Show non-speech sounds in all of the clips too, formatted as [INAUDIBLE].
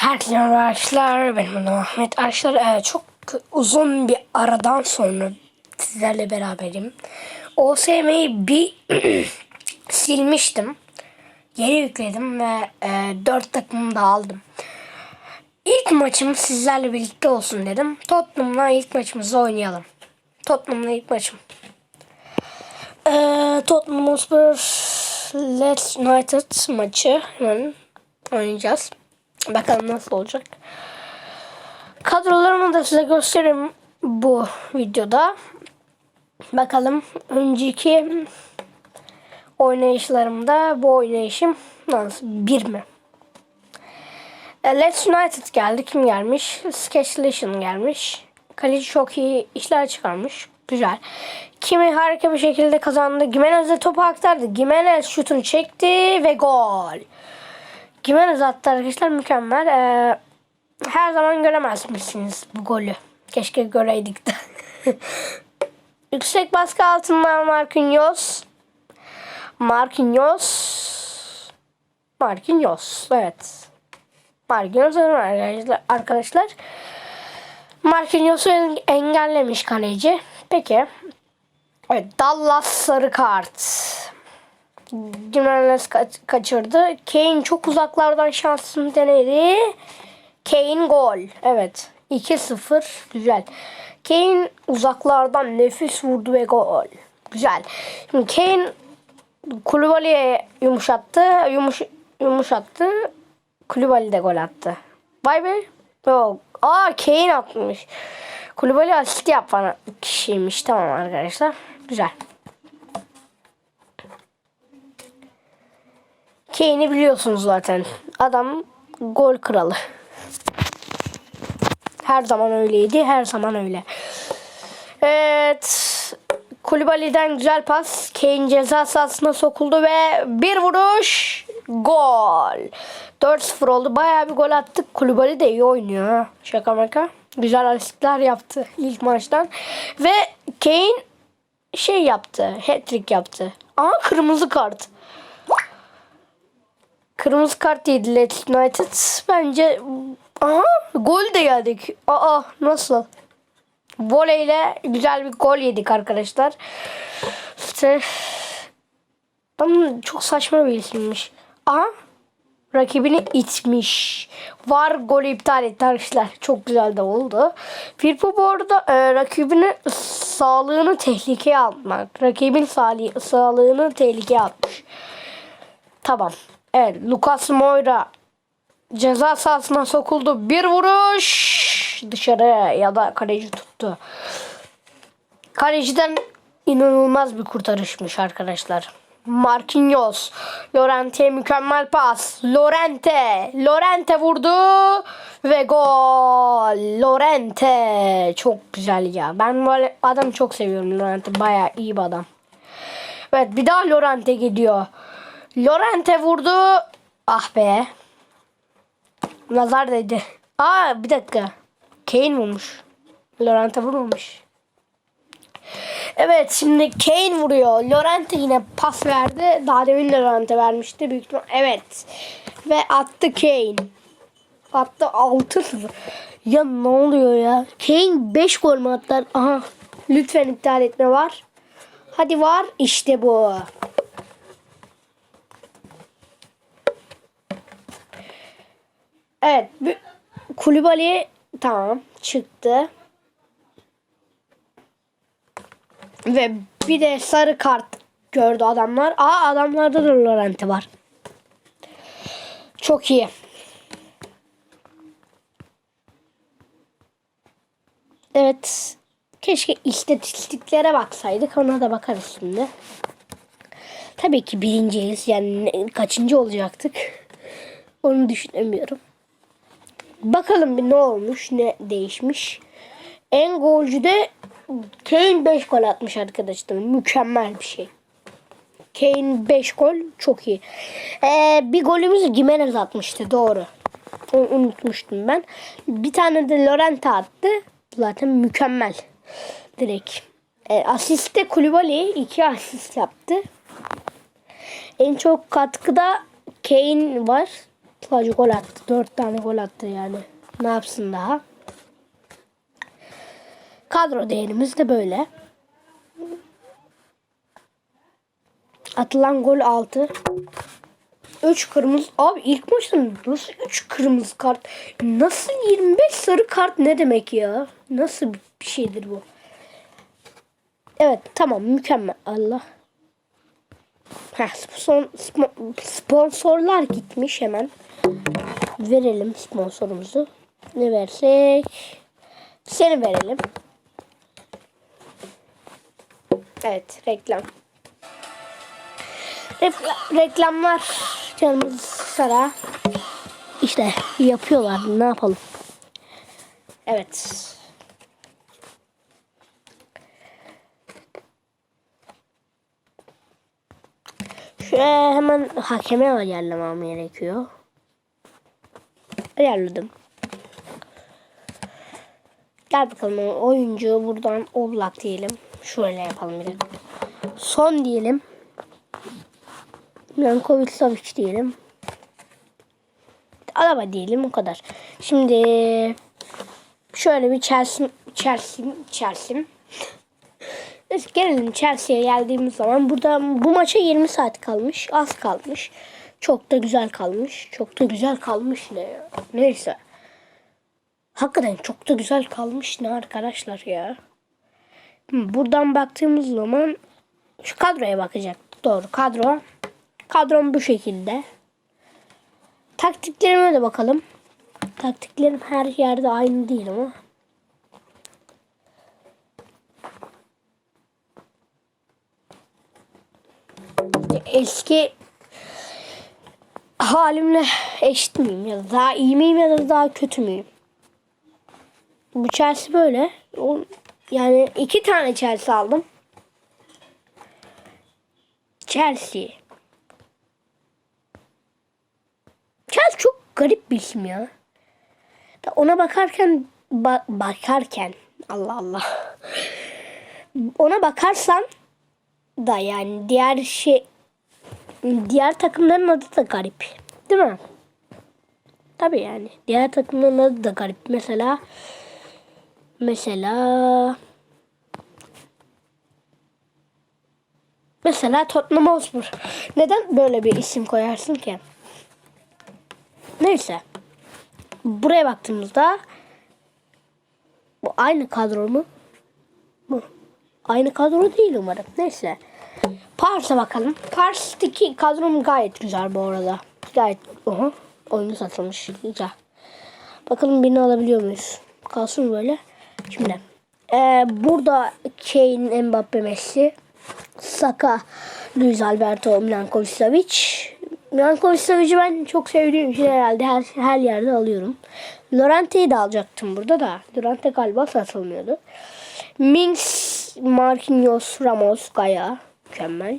Herkese merhaba arkadaşlar. Benim adım Ahmet. Arkadaşlar e, çok uzun bir aradan sonra sizlerle beraberim. OSM'yi bir [CLEARS THROAT] silmiştim. Geri yükledim ve e, 4 takımı da aldım. İlk maçım sizlerle birlikte olsun dedim. Tottenham'la ilk maçımızı oynayalım. Tottenham'la ilk maçım. E, Tottenham Hotspur Leeds United maçı hemen oynayacağız. Bakalım nasıl olacak. Kadrolarımı da size göstereyim bu videoda. Bakalım önceki oynayışlarımda bu oynayışım nasıl? Bir mi? E, Leeds United geldi. Kim gelmiş? Sketchlation gelmiş. Kaleci çok iyi işler çıkarmış. Güzel. Kimi harika bir şekilde kazandı. Gimenez'e topu aktardı. Gimenez şutunu çekti ve gol. Gimenez attı arkadaşlar mükemmel. Ee, her zaman göremezmişsiniz bu golü. Keşke göreydik de. [LAUGHS] Yüksek baskı altında Marquinhos. Marquinhos. Marquinhos. Evet. Marquinhos arkadaşlar. Marquinhos'u engellemiş kaleci. Peki. Evet, Dallas sarı kart. Jimenez ka- kaçırdı. Kane çok uzaklardan şansını denedi. Kane gol. Evet. 2-0. Güzel. Kane uzaklardan nefis vurdu ve gol. Güzel. Şimdi Kane Kulübali'ye yumuşattı. Yumuş, yumuşattı. Kulübali de gol attı. Vay be. Yok. Aa Kane atmış. Kulübali asist yapan kişiymiş. Tamam arkadaşlar. Güzel. Kane'i biliyorsunuz zaten. Adam gol kralı. Her zaman öyleydi. Her zaman öyle. Evet. Kulübali'den güzel pas. Kane ceza sahasına sokuldu ve bir vuruş. Gol. 4-0 oldu. Bayağı bir gol attık. Kulübali de iyi oynuyor. ha. Şaka maka. Güzel asistler yaptı ilk maçtan. Ve Kane şey yaptı. Hat-trick yaptı. Ama kırmızı kart. Kırmızı kart yedi Leeds United. Bence aha gol de geldik. Aa nasıl? Voleyle güzel bir gol yedik arkadaşlar. İşte ama çok saçma bir isimmiş. Aha rakibini itmiş. Var golü iptal etti arkadaşlar. Çok güzel de oldu. Firpo bu arada e, rakibini sağlığını tehlikeye atmak. Rakibin sağlığı, sağlığını tehlikeye atmış. Tamam. Evet Lucas Moura ceza sahasına sokuldu. Bir vuruş dışarı ya da kaleci tuttu. Kaleciden inanılmaz bir kurtarışmış arkadaşlar. Marquinhos. Lorente mükemmel pas. Lorente. Lorente vurdu. Ve gol. Lorente. Çok güzel ya. Ben böyle adam çok seviyorum Lorente. Baya iyi bir adam. Evet bir daha Lorente gidiyor. Lorente vurdu. Ah be. Nazar dedi. Aa bir dakika. Kane vurmuş. Lorente vurmamış. Evet şimdi Kane vuruyor. Lorente yine pas verdi. Daha demin Lorente vermişti. Büyük ihtimal. Evet. Ve attı Kane. Attı 6-0. Ya ne oluyor ya? Kane 5 gol mü attı? Aha. Lütfen iptal etme var. Hadi var. İşte bu. Evet. Kulübali tamam çıktı. Ve bir de sarı kart gördü adamlar. Aa adamlarda da Lorente var. Çok iyi. Evet. Keşke istatistiklere baksaydık. Ona da bakarız şimdi. Tabii ki birinciyiz. Yani kaçıncı olacaktık? Onu düşünemiyorum. Bakalım bir ne olmuş, ne değişmiş. En golcü de Kane 5 gol atmış arkadaşlar. Mükemmel bir şey. Kane 5 gol çok iyi. Ee, bir golümüzü Gimenez atmıştı doğru. Onu unutmuştum ben. Bir tane de Lorente attı. Zaten mükemmel. Direkt. Ee, asiste Kulübali 2 asist yaptı. En çok katkıda Kane var. Sadece gol attı. Dört tane gol attı yani. Ne yapsın daha? Kadro değerimiz de böyle. Atılan gol 6. 3 kırmızı. Abi ilk maçta nasıl 3 kırmızı kart? Nasıl 25 sarı kart ne demek ya? Nasıl bir şeydir bu? Evet tamam mükemmel. Allah. Heh, spo- sponsorlar gitmiş hemen. Verelim sponsorumuzu. Ne versek? Seni verelim. Evet reklam. Rekla- reklamlar canımız sara. İşte yapıyorlar. Ne yapalım? Evet. Şöyle hemen hakeme ayarlamam gerekiyor. Ayarladım. Gel bakalım oyuncu buradan Oblak diyelim. Şöyle yapalım bir de. Son diyelim. Milankovic Savic diyelim. Alaba diyelim o kadar. Şimdi şöyle bir Chelsea Chelsea Chelsea gelelim Chelsea'ye geldiğimiz zaman burada bu maça 20 saat kalmış. Az kalmış. Çok da güzel kalmış. Çok da güzel kalmış ne ya. Neyse. Hakikaten çok da güzel kalmış ne arkadaşlar ya. Buradan baktığımız zaman şu kadroya bakacak. Doğru kadro. Kadrom bu şekilde. Taktiklerime de bakalım. Taktiklerim her yerde aynı değil ama. Eski halimle eşit miyim ya da daha iyi miyim ya da daha kötü müyüm? Bu Chelsea böyle. Yani iki tane Chelsea aldım. Chelsea. Chelsea çok garip bir isim ya. Ona bakarken ba- bakarken Allah Allah. Ona bakarsan da yani diğer şey diğer takımların adı da garip. Değil mi? Tabii yani. Diğer takımların adı da garip. Mesela mesela mesela Tottenham Hotspur. Neden böyle bir isim koyarsın ki? Neyse. Buraya baktığımızda bu aynı kadro mu? Bu. Aynı kadro değil umarım. Neyse. Pars'a bakalım. Pars'taki kadrom gayet güzel bu arada. Gayet oha, oyunu satılmış. Güzel. Bakalım birini alabiliyor muyuz? Kalsın böyle. Şimdi. Ee, burada Kane, Mbappe, Messi. Saka, Luis Alberto, Milankovic Savic. Milankovic Savic'i ben çok sevdiğim için herhalde her, her yerde alıyorum. Lorente'yi de alacaktım burada da. Lorente galiba satılmıyordu. Mings, Marquinhos, Ramos, Gaya. Mükemmel.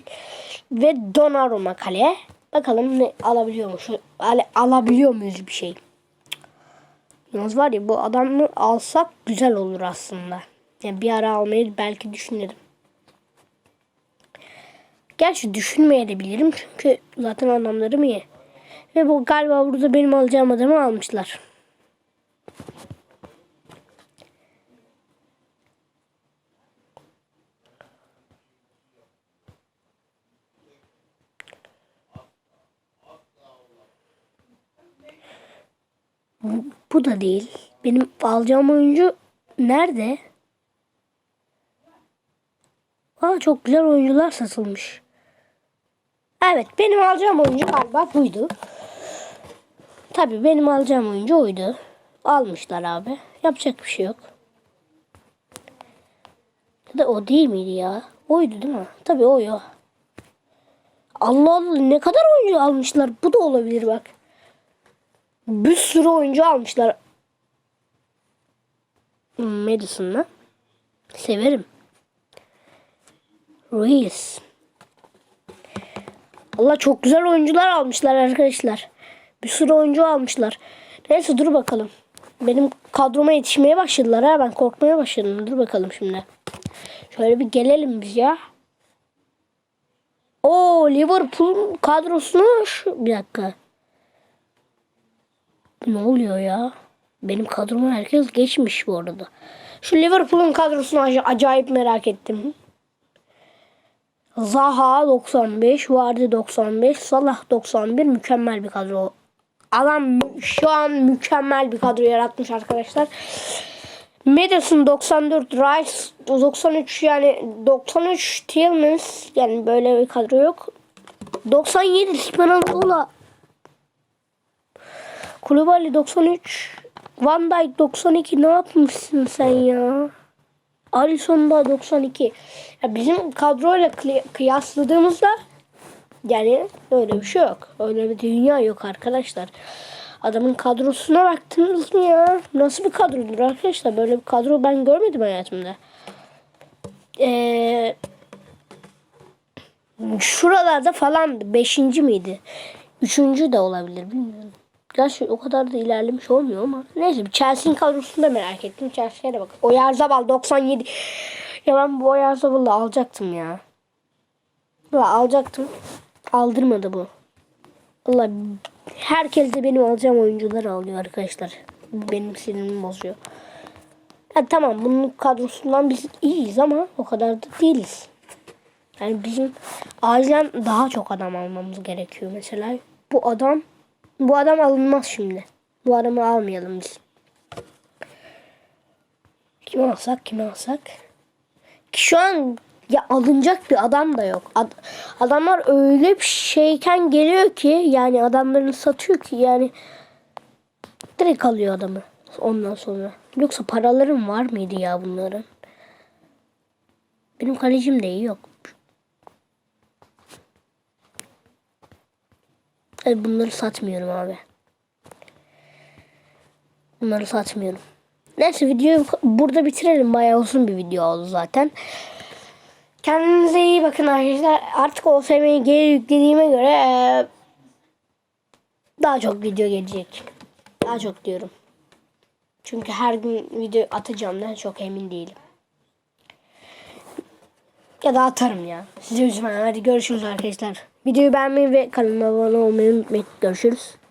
Ve Donnarumma kale. Bakalım ne alabiliyor mu? Al, alabiliyor muyuz bir şey? Yalnız var ya bu adamı alsak güzel olur aslında. Yani bir ara almayı belki düşünelim. Gerçi düşünmeyebilirim çünkü zaten adamlarım iyi. Ve bu galiba burada benim alacağım adamı almışlar. Bu da değil. Benim alacağım oyuncu nerede? Aa çok güzel oyuncular satılmış. Evet benim alacağım oyuncu galiba buydu. Tabii benim alacağım oyuncu oydu. Almışlar abi. Yapacak bir şey yok. Ya da o değil miydi ya? Oydu değil mi? Tabii o ya. Allah Allah ne kadar oyuncu almışlar. Bu da olabilir bak. Bir sürü oyuncu almışlar. Hmm, Madison'la. Severim. Ruiz. Allah çok güzel oyuncular almışlar arkadaşlar. Bir sürü oyuncu almışlar. Neyse dur bakalım. Benim kadroma yetişmeye başladılar ha. Ben korkmaya başladım. Dur bakalım şimdi. Şöyle bir gelelim biz ya. O Liverpool kadrosunu şu bir dakika. Ne oluyor ya? Benim kadromu herkes geçmiş bu arada. Şu Liverpool'un kadrosunu ac- acayip merak ettim. Zaha 95, Vardy 95, Salah 91 mükemmel bir kadro. Adam şu an mükemmel bir kadro yaratmış arkadaşlar. Madison 94, Rice 93 yani 93 Tillmans yani böyle bir kadro yok. 97 Spinazzola Kulübali 93 Van Dijk 92 ne yapmışsın sen ya? Alisson da 92. Ya bizim kadroyla kıy- kıyasladığımızda yani öyle bir şey yok. Öyle bir dünya yok arkadaşlar. Adamın kadrosuna baktınız mı ya? Nasıl bir kadrodur arkadaşlar? Böyle bir kadro ben görmedim hayatımda. Ee, şuralarda falan beşinci miydi? Üçüncü de olabilir bilmiyorum. Gerçi o kadar da ilerlemiş olmuyor ama. Neyse Chelsea'nin kadrosunu da merak ettim. Chelsea'ye de bak. Oyarzabal 97. Ya ben bu Oyarzabal'ı alacaktım ya. Valla alacaktım. Aldırmadı bu. Valla herkes de benim alacağım oyuncuları alıyor arkadaşlar. Benim sinirimi bozuyor. Ya tamam bunun kadrosundan biz iyiyiz ama o kadar da değiliz. Yani bizim acilen daha çok adam almamız gerekiyor mesela. Bu adam bu adam alınmaz şimdi. Bu adamı almayalım biz. Kimi alsak kimi alsak. Ki şu an ya alınacak bir adam da yok. Ad- adamlar öyle bir şeyken geliyor ki yani adamlarını satıyor ki yani direkt alıyor adamı ondan sonra. Yoksa paralarım var mıydı ya bunların? Benim kalecim de iyi yok. Ay bunları satmıyorum abi. Bunları satmıyorum. Neyse videoyu burada bitirelim. Bayağı uzun bir video oldu zaten. Kendinize iyi bakın arkadaşlar. Artık OSM'yi geri yüklediğime göre eee, daha çok video gelecek. Daha çok diyorum. Çünkü her gün video atacağımdan çok emin değilim. Ya da atarım ya. Sizi üzmem. Hadi görüşürüz arkadaşlar. Videoyu beğenmeyi ve kanalıma abone olmayı unutmayın. Görüşürüz.